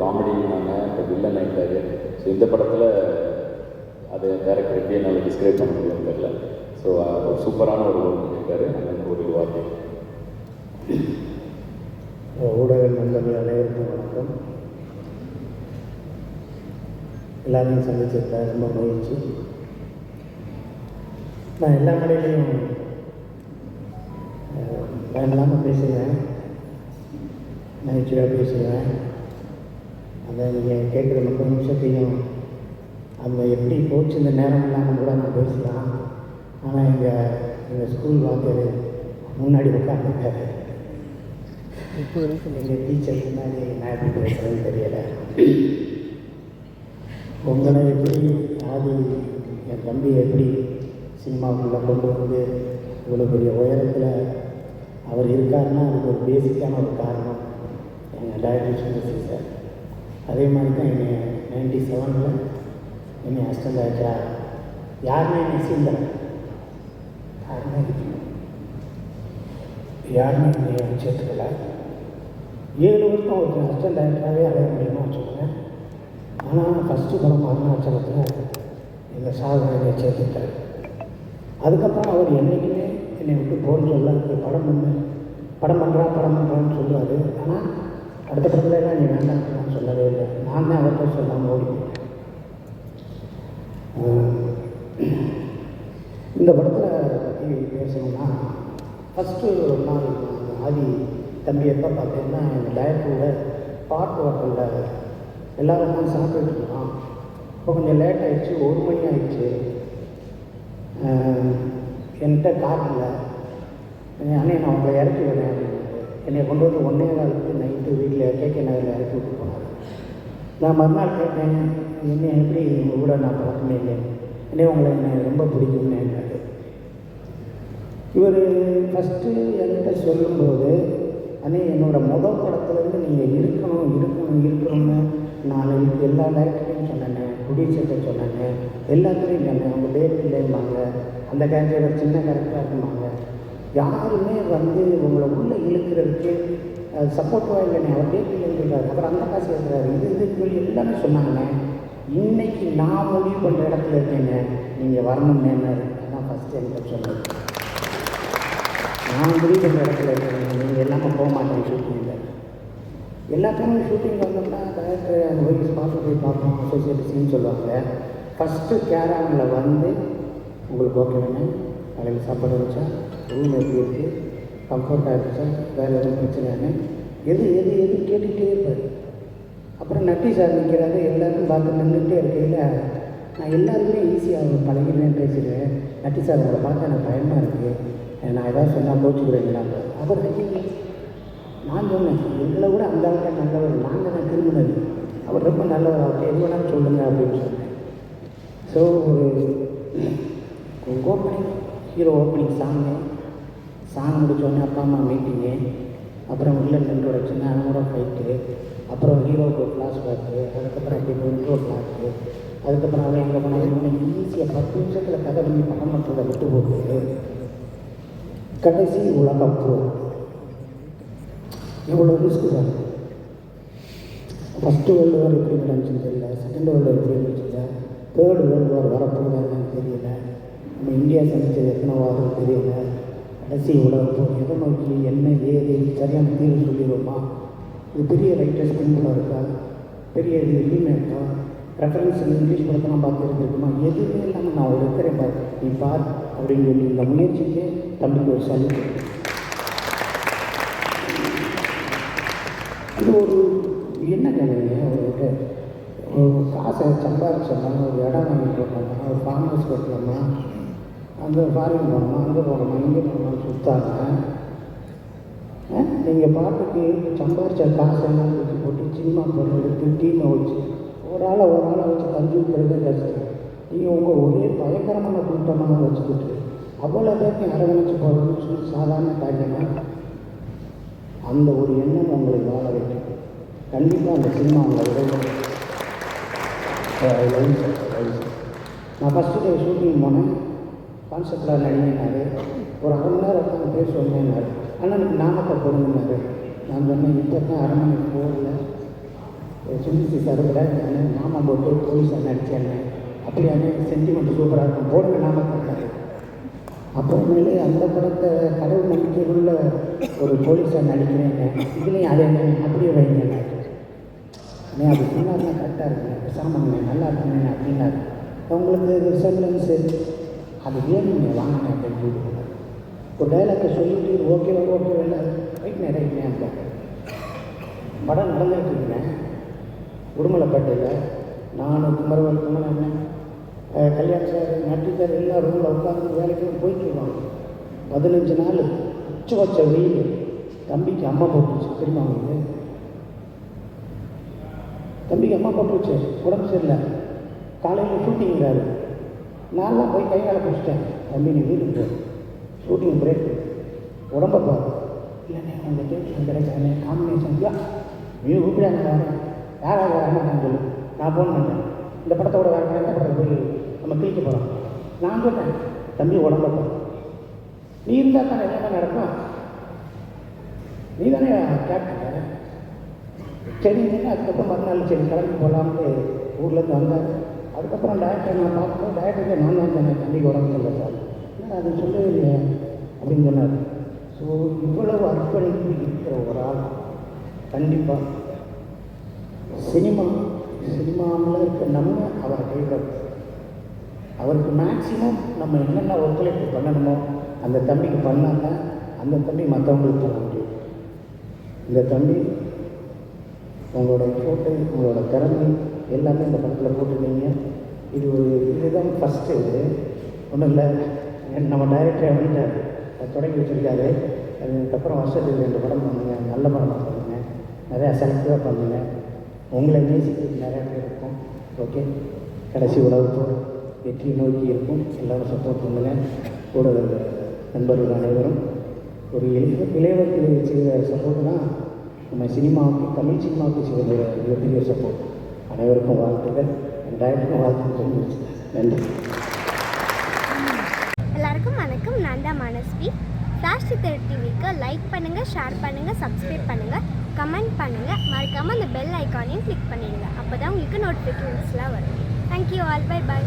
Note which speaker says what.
Speaker 1: காமெடினாங்க இப்போ வில்லன் ஆகிட்டாரு ஸோ இந்த படத்தில் அது டேரக்டர் எப்படி என்னால் டிஸ்கிரைப் பண்ண முடியும் தெரியல. ஸோ ஒரு சூப்பரான ஒரு ரோல் பண்ணியிருக்காரு. அந்த ஒரு வார்த்தை
Speaker 2: ஊடக நண்பர்கள் அனைவருக்கும் வணக்கம். எல்லாரையும் சந்திச்சிருக்கேன் ரொம்ப மகிழ்ச்சி. நான் எல்லா மேடையிலையும் பயனில்லாமல் பேசுவேன் நகைச்சுவையாக பேசுவேன். அதை நீங்கள் கேட்குற முப்பது நிமிஷத்தையும் அந்த எப்படி போச்சு இந்த நேரம் இல்லாமல் கூட நான் பேசலாம். ஆனால் எங்கள் எங்கள் ஸ்கூல் வாத்தியார் முன்னாடி உட்காந்துருக்காரு முப்பது நிமிஷம் எங்கள் டீச்சர் முன்னாடி நான் எப்படி பேசுகிறேன்னு தெரியலை. உங்களை எப்படி ஆதி என் தம்பி எப்படி சினிமாவுக்குள்ளே கொண்டு வந்து இவ்வளோ பெரிய உயரத்தில் அவர் இருக்காருன்னா அதுக்கு ஒரு பேசிக்கான ஒரு காரணம். எங்கள் டைரக்டர் சுந்தர் சார் அதே மாதிரி தான் என்னை நைன்டி செவனில் என்னை அசிஸ்டன்ட் ஆச்சா யாருமே என்னை சீந்தலை யாருமே யாருமே என்னை சேர்த்துக்கல. ஏழு வருஷம் ஒரு அசிஸ்டன்ட் டைரக்டராகவே அடைய முடியுமா வச்சுக்கோங்க ஆனால் ஃபஸ்ட்டு படம் அருணாச்சலத்தில் எங்கள் சாதனை சேர்த்துட்டார் அதுக்கப்புறம் அவர் என்றைக்குமே என்னை விட்டு போன்னு சொல்ல படம் பண்ணு படம் பண்ணுறா படம் பண்ணுறான்னு சொல்லுவார். ஆனால் அடுத்த படத்துலலாம் நீ வேண்டாம் நான் சொல்லவே இல்லை. நான் தான் அவர்கிட்ட சொல்லாமல் ஓடி இந்த படத்தில் பற்றி பேசணும்னா ஃபஸ்ட்டு ஒரு நாள் ஆதி தம்பி எப்போ பார்த்தீங்கன்னா எங்கள் டைரக்டரோட பாட்டு ஹோட்டலில் எல்லோரும் தான் சாப்பிட்டுட்டு இருக்கோம் இப்போ கொஞ்சம் லேட் ஆகிடுச்சு ஒரு மணி ஆகிடுச்சு என்கிட்ட காட்டில் அண்ணே நான் உங்களை இறக்கி விடுறேன் என்னை கொண்டு வந்து ஒன்றே நாளுக்கு நைட்டு வீட்டில் கேகே நகரில் இறக்கி விட்டு போனார். நான் மறுநாள் கேட்டேன் என்ன எப்படி உங்கள் கூட நான் பழக்கமே இல்லை? என்னே உங்களை என்ன ரொம்ப பிடிக்கும்னு என்னாரு இவர் ஃபஸ்ட்டு என்கிட்ட சொல்லும்போது அண்ணே என்னோடய முதல் படத்துலேருந்து நீங்கள் இருக்கணும் இருக்கணும் இருக்கணும்னு நான் எல்லா டேரக்டரையும் சொன்னேன் ப்ரொடியூசர்கிட்ட சொன்னேன் எல்லாத்துலேயும் சொன்னேன். அவங்க டேட் இல்லைம்பாங்க. அந்த கேரக்டர் சின்ன கேரக்டராக இருக்குமாங்க யாருமே வந்து உங்களை உள்ளே இழுக்கிறதுக்கு சப்போர்ட்டிவாக இல்லைனே அவர் டேட் அப்புறம் அந்த காசு கேட்குறாரு. இது இது எல்லாமே சொன்னாங்கண்ணே இன்னைக்கு நான் முடிவு பண்ணுற இடத்துல இருக்கேங்க. நீங்கள் வரணும்னு அதான் ஃபஸ்ட்டு எனக்கு சொன்னது. நான் முடிவு பண்ணுற இடத்துல இருக்கேன் நீங்கள் எல்லாமே போக மாட்டேன் ஷூட்டிங்கில் எல்லா ஷூட்டிங் வந்தோம்னா டேரக்டர் அந்த போய் ஸ்பாட்டில் போய் பார்ப்போம். அசோசியேட் சீன் சொல்லுவாங்க. ஃபஸ்ட்டு கேராமில் வந்து உங்களுக்கு ஓகே வேணும் காலையில் சாப்பாடு வச்சா ரூம் எப்படி இருக்குது கம்ஃபர்ட்டாக இருந்துச்சா வேறு எதுவும் பிரச்சனையானு எது எது எது கேட்டுகிட்டே இருப்பார். அப்புறம் நட்டி சார் நிற்கிறாரு எல்லாரும் பார்த்து நின்றுட்டே இருக்கையில் நான் எல்லாருமே ஈஸியாக பழகிடுவேன் பேசிடுவேன் நட்டி சார் உங்களை பார்த்து எனக்கு பயமாக இருக்குது நான் ஏதாவது சொன்னால் கோச்சுக்கிறீங்களா அவர் ஐயோ, நான் சொன்னேன் எங்களை விட அந்த அளவுக்கு நல்லவர். நாங்கள் தான் திரும்பினது அவர் ரொம்ப நல்லவர். அவர் எது வேணாலும் சொல்லுங்கள் அப்படின்னு சொன்னேன். ஸோ ஒரு opening hero opening song song முடிச்சோடனே அப்பா அம்மா மீட்டிங்கு அப்புறம் உள்ள சின்ன அவனோட ஃபைட்டு அப்புறம் ஹீரோக்கு ஃப்ளாஷ் பேக்கு அதுக்கப்புறம் எப்படி ஒரு ஃப்ளாஷு அதுக்கப்புறம் அவன் எங்கே போனாலும் ஈஸியாக பத்து நிமிஷத்தில் கதை பண்ணி படம் பண்ணுறதை விட்டு போட்டு கடைசி உலகப்பு இவ்வளோ ரிஸ்க் தான். ஃபஸ்ட்டு வேர்ல்டு வார் எப்படி நடந்துச்சுன்னு தெரியல. செகண்ட் வேர்ல்டு வார் எப்படி இருந்துச்சு தேர்ட் வேர்ல்டு வார் வரப்போகுதான்னு தெரியல. நம்ம இந்தியா சந்தித்தது எத்தனை வாரம் தெரியல கடைசி உலகம் எதை நோக்கி என்ன ஏது சரியான தீர்வு சொல்லிடுவோமா? இது பெரிய ரைட்டர்ஸ் பின்புலம் இருக்கா? பெரிய இது ரீமேக்கா ரெஃபரன்ஸ் இங்கிலீஷ் படத்தெல்லாம் பார்த்துருந்துருக்குமா எதுவுமே இல்லாமல் நான் ஒரு இருக்கிறேன் பார் நீ பார் அப்படின்னு சொல்லி இந்த முயற்சிக்கு தம்பிக்கு ஒரு சலுகை இது ஒரு என்ன கதைங்க? ஒரு காசை சம்பாதிச்சோம்னா ஒரு இடம் வாங்கி போட்டோம்னா ஒரு ஃபார்ம் ஹவுஸ் கட்டலாமா அந்த ஃபாரின் போகணுமா அங்கே போகணுமா இங்கே போகணும்னு சுத்தாங்க நீங்கள் பாட்டுக்கு சம்பாரிச்ச காசெல்லாம் வச்சு போட்டு சினிமா பொருள் எடுத்து டீமை வச்சு ஒரு ஆளை ஒரு ஆளை வச்சு தஞ்சு விட்டுறதே கஷ்டம் நீங்கள் உங்கள் ஒரே பயங்கரமான கூட்டமாக வச்சுக்கிட்டு அவ்வளோ பேருக்கு அரவணைச்சு போகிறதுன்னு சொல்லி சாதாரண காரியமாக அந்த ஒரு எண்ணம் உங்களை வாழ வைக்கும். கண்டிப்பாக அந்த சினிமா உங்களை விட நான் ஃபஸ்ட்டு டே ஷூட்டிங் போனேன் கான்செப்டில் நடிங்கினார் ஒரு அரை மணி நேரம் உட்காந்து பேர் சொன்னேன்னாரு ஆனால் எனக்கு நாமத்தை பொருந்தினார் நான் சொன்னேன் இப்போ அரை மணி போகல சுனிசி சருக்கிற கூட நாம போட்டு போலீஸாக நடித்தேன் அப்படியே சென்டிமெண்ட் சூப்பராக இருக்கும் போடுங்க நாமக்கல் அப்புறமேலே அந்த படத்தை கடவுள் நம்பிக்கையில் உள்ள ஒரு போலீஸாக நடிக்கிறேங்க இதுலேயும் அதே மாதிரி அப்படியே வைங்க நீ அது சொன்னாருன்னா கரெக்டாக இருக்குங்க பேசாமங்க நல்லா இருக்குங்க அப்படின்னாரு உங்களுக்கு ரிசம்பிளன்ஸு அது வேணும் வாங்கினேன் அப்படின்னு ஒரு டைலாக்கை சொல்லிட்டு ஓகே ஓகே இல்லை ரைட்னே ரைட்னே அப்போ படம் நடந்துகிட்டு இருக்கேன் உடுமலைப்பேட்டையில் நானும் குமரவன் குமரன் கல்யாண சார் நட்டிக்கார் எல்லாம் ரூமில் உட்காந்து வேலைக்கு போயிட்டு இருக்கோம் பதினஞ்சு நாள் உச்ச வச்ச வெயில் தம்பிக்கு அம்மா போட்டுச்சு. திரும்ப அவங்களுக்கு தம்பிக்கு அம்மா போட்டுருச்சு உடம்பு சரியில்லை. காலையில் ஷூட்டிங்கிறாரு நான்லாம் போய் கை காலை பிடிச்சிட்டேன். தம்பி நீ வீட்டுக்கு போ. ஷூட்டிங் பிரேக் உடம்ப பாரு இல்லைண்ணே அந்த டென்ஷன் கிடைக்காதுண்ணே காம்பினேஷன் இல்லை நீ கூப்பிடாங்க யாராவது வரமாட்டான்னு சொல்லி. நான் ஃபோன் பண்ணேன் இந்த படத்தோட வேறு எந்த படத்தை போய் நம்ம கிழிக்க போகிறோம் நான் சொன்னேன் தம்பி உடம்ப பாரு நீ இருந்தால் தானே என்ன நடக்கும்? நீ தானே கேப்டன் சரிங்கன்னு அதுக்கப்புறம் மறுநாள் சரி கிளம்பி போகலாம்னு ஊர்லேருந்து வந்தாங்க அதுக்கப்புறம் டேரக்டர் நான் பார்க்கும்போது டேரக்டருக்கு நான் தான் சொன்னேன் தம்பிக்கு உடம்பு சொல்ல சார். என்ன அது சொல்லவே அப்படின்னு சொன்னார். ஸோ இவ்வளவு அர்ப்பணிப்பு இருக்கிற ஒரு ஆள். கண்டிப்பாக சினிமா சினிமாவில் இருக்க நம்ம அவரை கைவிடணும் அவருக்கு மேக்ஸிமம் நம்ம என்னென்ன ஒத்துழைப்பு பண்ணணுமோ அந்த தம்பிக்கு பண்ணாங்க அந்த தம்பி மற்றவங்களுக்கு பண்ண முடியும். இந்த தம்பி உங்களோட ஃபோட்டோ உங்களோட திறமை எல்லாமே இந்த படத்தில் போட்டிருக்கீங்க. இது ஒரு இதுதான் ஃபஸ்ட்டு இது. ஒன்றும் இல்லை. நம்ம டைரக்டர் வந்துட்டார் தொடங்கி வச்சுருக்காரு. அதுக்கப்புறம் வருஷத்துக்கு ரெண்டு படம் பண்ணுங்க. நல்ல படமாக பண்ணுங்க. நிறையா செலக்டிவாக பண்ணுங்க. உங்களை நேசிக்கிறதுக்கு நிறையா பேர் இருக்கும். ஓகே கடைசி உலகத்தோடு வெற்றி நோக்கி இருக்கும். எல்லோரும் சப்போர்ட் பண்ணுங்க. கூட நண்பர்கள் அனைவரும். ஒரு இளைய இளையவர்களுக்கு செய்த சப்போர்ட்னால் நம்ம சினிமாவுக்கு தமிழ் சினிமாவுக்கு செய்த மிகப்பெரிய சப்போர்ட் அனைவருக்கும் வாழ்த்துக்கள். ரெண்டாயிரத்துக்கும் வாழ்த்துக்கள். நன்றி.
Speaker 3: எல்லாருக்கும் வணக்கம். நான் தான் மனஸ்வி. சாஷ்டி சித்தர் டிவிக்கு லைக் பண்ணுங்கள் ஷேர் பண்ணுங்கள் சப்ஸ்கிரைப் பண்ணுங்கள் கமெண்ட் பண்ணுங்கள் மறக்காமல் அந்த பெல் ஐக்கானையும் கிளிக் பண்ணிடுங்க. அப்போ தான் உங்களுக்கு நோட்டிஃபிகேஷன்ஸ்லாம் வரும். Thank you all by by